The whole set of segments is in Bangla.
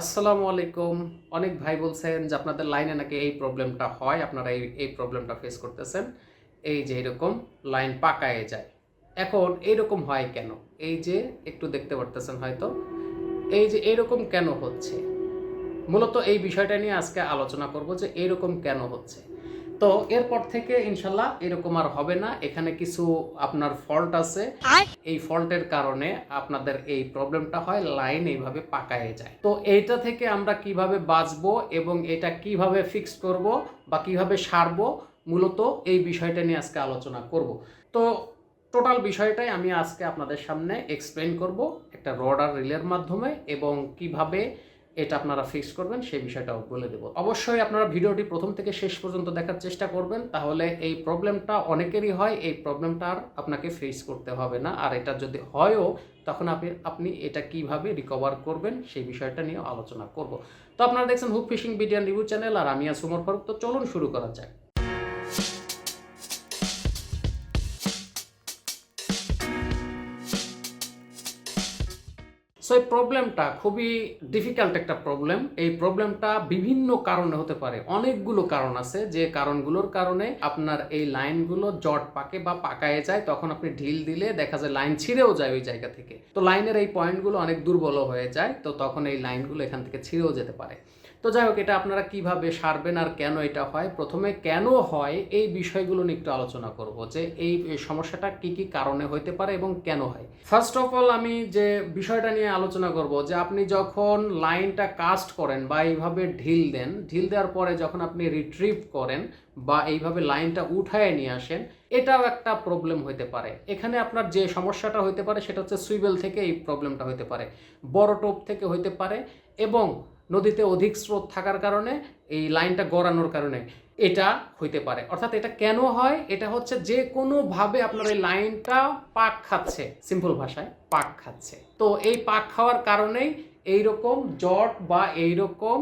আসসালামু আলাইকুম। অনেক ভাই বলছেন যে আপনাদের লাইনে নাকি এই প্রবলেমটা হয়, আপনারা এই এই প্রবলেমটা ফেস করতেছেন। এই যে এরকম লাইন পাকায়ে যায়। এখন এইরকম হয় কেন? এই যে একটু দেখতে পারতেছেন হয়তো। এই যে এরকম কেন হচ্ছে? মূলত এই বিষয়টা নিয়ে আজকে আলোচনা করব যে এরকম কেন হচ্ছে। তো এরপর থেকে ইনশাল্লাহ এরকম আর হবে না। এখানে কিছু আপনার ফল্ট আছে। এই ফল্টের কারণে আপনাদের এই প্রবলেমটা হয় লাইন এইভাবে পাকায়ে যায়। তো এইটা থেকে আমরা কীভাবে বাঁচবো এবং এটা কীভাবে ফিক্স করব বা কীভাবে সারবো মূলত এই বিষয়টা নিয়ে আজকে আলোচনা করব। তো টোটাল বিষয়টাই আমি আজকে আপনাদের সামনে এক্সপ্লেন করব। একটা রড আর রিলের মাধ্যমে এবং কীভাবে এটা আপনারা ফিক্স করবেন, সেই বিষয়টাও বলে দেবো। অবশ্যই আপনারা ভিডিওটি প্রথম থেকে শেষ পর্যন্ত দেখার চেষ্টা করবেন, তাহলে এই প্রবলেমটা অনেকেরই হয়, এই প্রবলেমটা আর আপনাকে ফেস করতে হবে না। আর এটা যদি হয়ও, তখন আপনি আপনি এটা কীভাবে রিকভার করবেন, সেই বিষয়টা নিয়ে আলোচনা করব। তো আপনারা দেখছেন হুক ফিশিং বিডিয়ান রিভিউ চ্যানেল আর আমি আসুমর ফারুক। তো চলুন শুরু করা যাক। সো এই প্রবলেমটা খুবই ডিফিকাল্ট একটা প্রবলেম এই প্রবলেমটা বিভিন্ন কারণে হতে পারে। অনেকগুলো কারণ আছে। যে কারণগুলোর কারণে আপনার এই লাইনগুলো জট পাকে বা পাকায় যায়। তখন আপনি ঢিল দিলে দেখা যায় লাইন ছিঁড়েও যায় ওই জায়গা থেকে। তো লাইনের এই পয়েন্টগুলো অনেক দুর্বল হয়ে যায়। তো তখন এই লাইনগুলো এখান থেকে ছিঁড়েও যেতে পারে। তো যাই হোক, এটা আপনারা কীভাবে সারবেন আর কেন এটা হয়? প্রথমে কেন হয় এই বিষয়গুলো নিয়ে একটু আলোচনা করব যে এই সমস্যাটা কি কি কারণে হতে পারে এবং কেন হয়। ফার্স্ট অফ অল আমি যে বিষয়টা নিয়ে আলোচনা করব যে আপনি যখন লাইনটা কাস্ট করেন বা এইভাবে ঢিল দেন, ঢিল দেওয়ার পরে যখন আপনি রিট্রিভ করেন বা এইভাবে লাইনটা উঠায় নিয়ে আসেন, এটাও একটা প্রবলেম হতে পারে। এখানে আপনার যে সমস্যাটা হতে পারে সেটা হচ্ছে সুইবেল থেকে এই প্রবলেমটা হতে পারে, বড় টোপ থেকে হতে পারে এবং নদীতে অধিক স্রোত থাকার কারণে এই লাইনটা গড়ানোর কারণে এটা হইতে পারে। অর্থাৎ এটা কেন হয়? এটা হচ্ছে যে কোনোভাবে আপনার এই লাইনটা পাক খাচ্ছে, সিম্পল ভাষায় পাক খাচ্ছে। তো এই পাক খাওয়ার কারণেই এইরকম জট বা এইরকম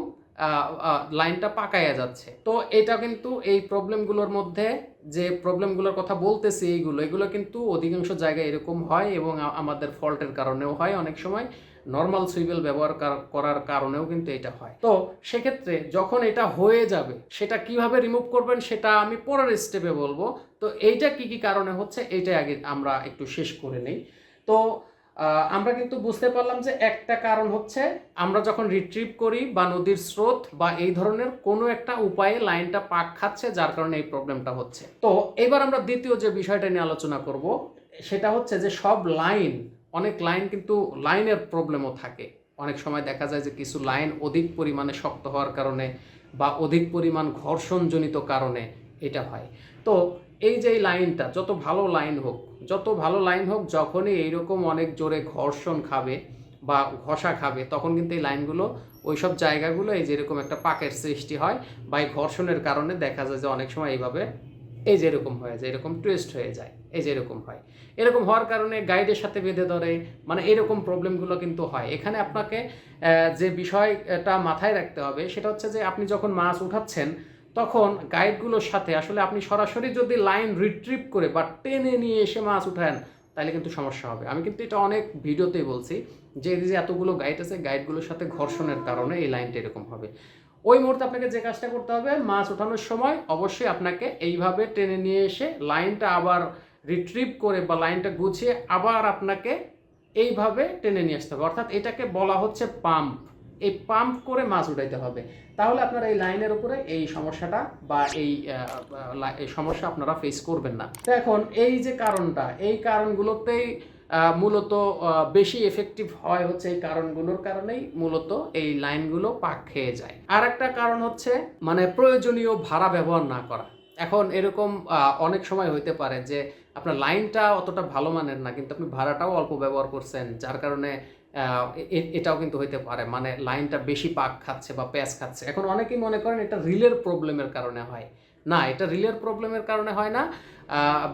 লাইনটা পাকায়া যাচ্ছে। তো এটা কিন্তু এই প্রবলেমগুলোর মধ্যে যে প্রবলেমগুলোর কথা বলতেছি এইগুলো, এগুলো কিন্তু অধিকাংশ জায়গায় এরকম হয় এবং আমাদের ফল্টের কারণেও হয় অনেক সময়। নর্মাল সুইবেল ব্যবহার করার কারণেও কিন্তু এটা হয়। তো সেক্ষেত্রে যখন এটা হয়ে যাবে, সেটা কীভাবে রিমুভ করবেন সেটা আমি পরের স্টেপে বলব। তো এইটা কি কি কারণে হচ্ছে এইটাই আগে আমরা একটু শেষ করে নেই। তো আমরা কিন্তু বুঝতে পারলাম যে একটা কারণ হচ্ছে আমরা যখন রিট্রিভ করি বা নদীর স্রোত বা এই ধরনের কোনো একটা উপায়ে লাইনটা পাক খাচ্ছে, যার কারণে এই প্রবলেমটা হচ্ছে। তো এবার আমরা দ্বিতীয় যে বিষয়টা নিয়ে আলোচনা করব, সেটা হচ্ছে যে সব লাইন অনেক লাইন কিন্তু লাইনের প্রবলেমও থাকে। অনেক সময় দেখা যায় যে কিছু লাইন অধিক পরিমাণে শক্ত হওয়ার কারণে বা অধিক পরিমাণ ঘর্ষণজনিত কারণে এটা হয়। তো এই যে লাইনটা, যত ভালো লাইন হোক, যত ভালো লাইন হোক, যখনই এইরকম অনেক জোরে ঘর্ষণ খাবে বা ঘষা খাবে, তখন কিন্তু এই লাইনগুলো ওই সব জায়গাগুলো এই যেরকম একটা পাকের সৃষ্টি হয় বা এই ঘর্ষণের কারণে দেখা যায় যে অনেক সময় এইভাবে এই যে এরকম হয়ে যায়, এরকম টুয়েস্ট হয়ে যায়। এই যে এরকম হয়। এরকম হওয়ার কারণে গাইডের সাথে বেঁধে ধরে মানে এরকম প্রবলেমগুলো কিন্তু হয়। এখানে আপনাকে যে বিষয়টা মাথায় রাখতে হবে সেটা হচ্ছে যে আপনি যখন মাছ উঠাচ্ছেন, তখন গাইডগুলোর সাথে আসলে আপনি সরাসরি যদি লাইন রিট্রিভ করে বা টেনে নিয়ে এসে মাছ উঠান, তাহলে কিন্তু সমস্যা হবে। আমি কিন্তু এটা অনেক ভিডিওতেই বলছি যে এই যে এতগুলো গাইড আছে গাইডগুলোর সাথে ঘর্ষণের কারণে এই লাইনটা এরকম হবে। ওই মুহূর্তে আপনাকে যে কাজটা করতে হবে, মাছ ওঠানোর সময় অবশ্যই আপনাকে এইভাবে টেনে নিয়ে এসে লাইনটা আবার রিট্রিভ করে বা লাইনটা গুছিয়ে আবার আপনাকে এইভাবে টেনে নিয়ে আসতে হবে। অর্থাৎ এটাকে বলা হচ্ছে পাম্প এই পাম্প করে মাছ উঠাইতে হবে। তাহলে আপনার এই লাইনের উপরে এই সমস্যাটা বা এই এই সমস্যা আপনারা ফেস করবেন না। তো এখন এই যে কারণটা, এই কারণগুলোতেই মূলত বেশি এফেক্টিভ হয় হচ্ছে এই কারণগুলোর কারণেই মূলত এই লাইনগুলো পাক খেয়ে যায়। আর একটা কারণ হচ্ছে মানে প্রয়োজনীয় ভাড়া ব্যবহার না করা। এখন এরকম অনেক সময় হইতে পারে যে আপনার লাইনটা অতটা ভালো মানের না, কিন্তু আপনি ভাড়াটাও অল্প ব্যবহার করছেন, যার কারণে এটাও কিন্তু হইতে পারে। মানে লাইনটা বেশি পাক খাচ্ছে বা প্যাচ খাচ্ছে। এখন অনেকেই মনে করেন এটা রিলের প্রবলেমের কারণে হয়। না, এটা রিলের প্রবলেমের কারণে হয় না।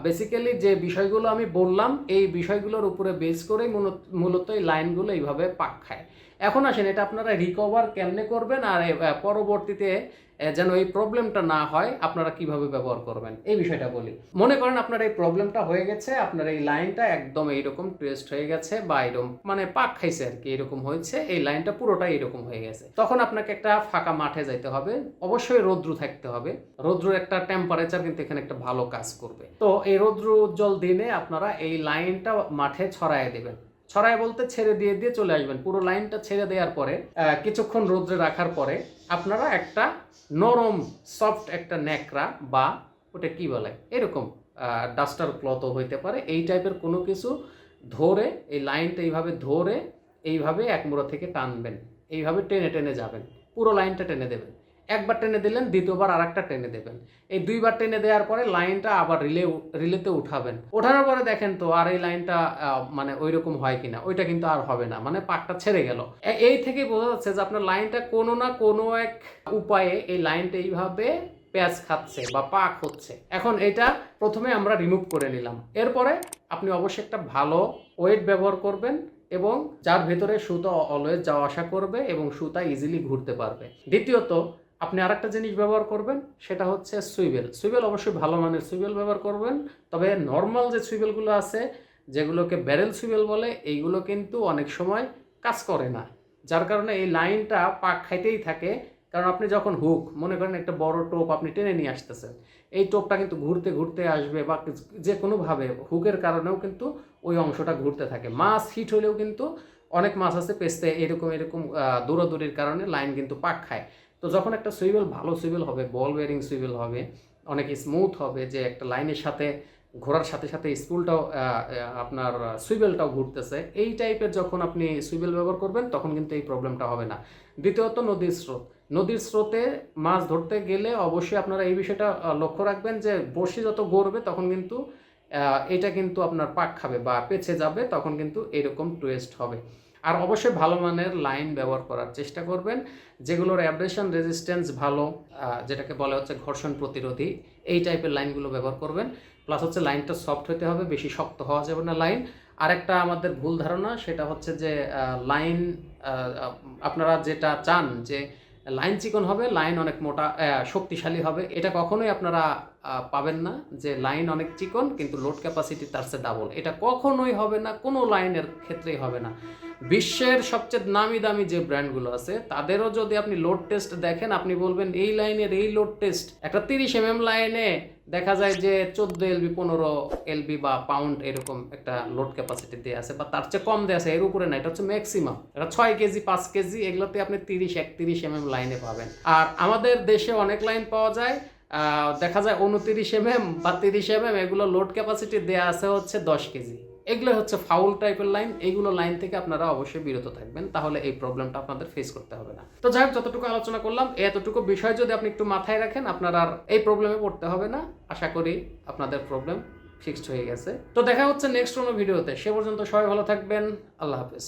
বেসিক্যালি যে বিষয়গুলো আমি বললাম, এই বিষয়গুলোর উপরে বেস করেই মূলত- এই লাইনগুলো এইভাবে পাক খায়। এখন আসেন, এটা আপনারা রিকভার কেমনে করবেন আর পরবর্তীতে যেন এই প্রবলেমটা না হয়, আপনারা কীভাবে ব্যবহার করবেন? এই বিষয়টা বলি। মনে করেন আপনার এই প্রবলেমটা হয়ে গেছে, আপনার এই লাইনটা একদম এইরকম টুয়েস্ট হয়ে গেছে বা এরকম মানে পাক খাইছে আর কি, এরকম হয়েছে, এই লাইনটা পুরোটা এরকম হয়ে গেছে। তখন আপনাকে একটা ফাঁকা মাঠে যাইতে হবে, অবশ্যই রৌদ্র থাকতে হবে। রৌদ্রর একটা টেম্পারেচার কিন্তু এখানে একটা ভালো কাজ করবে। তো এই রৌদ্র উজ্জ্বল দিনে আপনারা এই লাইনটা মাঠে ছড়ায় দেবেন। ছড়ায় বলতে ছেড়ে দিয়ে দিয়ে চলে আসবেন। পুরো লাইনটা ছেড়ে দেওয়ার পরে কিছুক্ষণ রোদ্রে রাখার পরে আপনারা একটা নরম, সফট একটা ন্যাকড়া বা ওটা কি বলে? এরকম ডাস্টার ক্লথও হইতে পারে। এই টাইপের কোনো কিছু ধরে, এই লাইনটা এইভাবে ধরে, এইভাবে এক মোড়া থেকে টানবেন। এইভাবে টেনে টেনে যাবেন। পুরো লাইনটা টেনে দেবেন। একবার টেনে দিলেন, দ্বিতীয়বার আর একটা টেনে দেবেন। এই দুইবার টেনে দেওয়ার পরে লাইনটা আবার রিলে রিলেতে উঠাবেন। ওঠানোর পরে দেখেন তো আর এই লাইনটা মানে ওই রকম হয় কিনা, ওইটা কিন্তু আর হবে না মানে পাকটা ছেড়ে গেল। এই থেকেই বোঝা যাচ্ছে যে আপনার লাইনটা কোনো না কোনো এক উপায়ে এই লাইনটা এইভাবে পেঁয়াজ খাচ্ছে বা পাক হচ্ছে এখন এটা প্রথমে আমরা রিমুভ করে নিলাম। এরপরে আপনি অবশ্যই একটা ভালো ওয়েট ব্যবহার করবেন এবং যার ভেতরে সুতা অলওয়েজ যাওয়া আসা করবে এবং সুতা ইজিলি ঘুরতে পারবে। দ্বিতীয়ত আপনি আরেকটা জিনিস ব্যবহার করবেন, সেটা হচ্ছে সুইবেল। সুইবেল অবশ্যই ভালো মানের সুইবেল ব্যবহার করবেন, তবে নর্মাল যে সুইবেলগুলো আছে, যেগুলোকে ব্যারেল সুইবেল বলে, এইগুলো কিন্তু অনেক সময় কাজ করে না। যার কারণে এই লাইনটা পাক খাইতেই থাকে। কারণ আপনি যখন হুক, মনে করেন একটা বড় টোপ আপনি টেনে নিয়ে আসতেছেন, এই টোপটা কিন্তু ঘুরতে ঘুরতে আসবে বা যে কোনোভাবে হুকের কারণেও কিন্তু ওই অংশটা ঘুরতে থাকে। মাছ হিট হলেও কিন্তু অনেক মাছ আছে পেস্তে এরকম এরকম দৌড়াদৌড়ির কারণে লাইন কিন্তু পাক খায়। তো যখন একটা সুইবেল ভালো সুইবেল হবে, বল বেয়ারিং সুইবেল হবে, অনেক স্মুথ হবে যে একটা লাইনের সাথে ঘোরার সাথে সাথে স্কুলটাও আপনার সুইবেলটাও ঘুরতেছে, এই টাইপের যখন আপনি সুইবেল ব্যবহার করবেন, তখন কিন্তু এই প্রবলেমটা হবে না। দ্বিতীয়ত নদীর স্রোত। নদীর স্রোতে মাছ ধরতে গেলে অবশ্যই আপনারা এই বিষয়টা লক্ষ্য রাখবেন যে বড়শি যত গড়বে, তখন কিন্তু এটা কিন্তু আপনার পাক খাবে বা পেছে যাবে, তখন কিন্তু এরকম টুয়েস্ট হবে। আর অবশ্যই ভালো মানের লাইন ব্যবহার করার চেষ্টা করবেন, যেগুলোর অ্যাব্রেশন রেজিস্ট্যান্স ভালো যেটাকে বলা হচ্ছে ঘর্ষণ প্রতিরোধী, এই টাইপের লাইনগুলো ব্যবহার করবেন। প্লাস হচ্ছে লাইনটা সফট হতে হবে, বেশি শক্ত হওয়া যাবে না লাইন। আরেকটা আমাদের ভুল ধারণা, সেটা হচ্ছে যে লাইন আপনারা যেটা চান যে, লাইন চিকন হবে, লাইন অনেক মোটা শক্তিশালী হবে, এটা কখনোই আপনারা পাবেন না যে লাইন অনেক চিকন, কিন্তু লোড ক্যাপাসিটি তার চেয়ে ডাবল এটা কখনোই হবে না, কোনো লাইনের ক্ষেত্রেই হবে না। বিশ্বের সবচেয়ে নামি দামি যে ব্র্যান্ডগুলো আছে, তাদেরও যদি আপনি লোড টেস্ট দেখেন, আপনি বলবেন এই লাইনের এই লোড টেস্ট, একটা তিরিশ এম এম লাইনে দেখা যায় যে চোদ্দ এলবি, পনেরো এলবি বা পাউন্ড এরকম একটা লোড ক্যাপাসিটি দিয়ে আছে, বা তার চেয়ে কম দেওয়া আছে, এর উপরে না, এটা হচ্ছে ম্যাক্সিমাম। এটা ছয় কেজি, পাঁচ কেজি, এগুলোতে আপনি তিরিশ, একত্রিশ এম এম লাইনে পাবেন। আর আমাদের দেশে অনেক লাইন পাওয়া যায় দেখা যায় উনতিরিশ এম এম বা তিরিশ এম এম এগুলো লোড ক্যাপাসিটি দেওয়া আছে হচ্ছে দশ কেজি। এগুলো হচ্ছে ফাউল টাইপের লাইন এইগুলো লাইন থেকে আপনারা অবশ্যই বিরত থাকবেন, তাহলে এই প্রবলেমটা আপনাদের ফেস করতে হবে না। তো যাই হোক, যতটুকু আলোচনা করলাম, এতটুকু বিষয় যদি আপনি একটু মাথায় রাখেন, আপনার আর এই প্রবলেমে পড়তে হবে না। আশা করি আপনাদের প্রবলেম ফিক্সড হয়ে গেছে। তো দেখা হচ্ছে নেক্সট কোনো ভিডিওতে সে পর্যন্ত সবাই ভালো থাকবেন। আল্লাহ হাফেজ।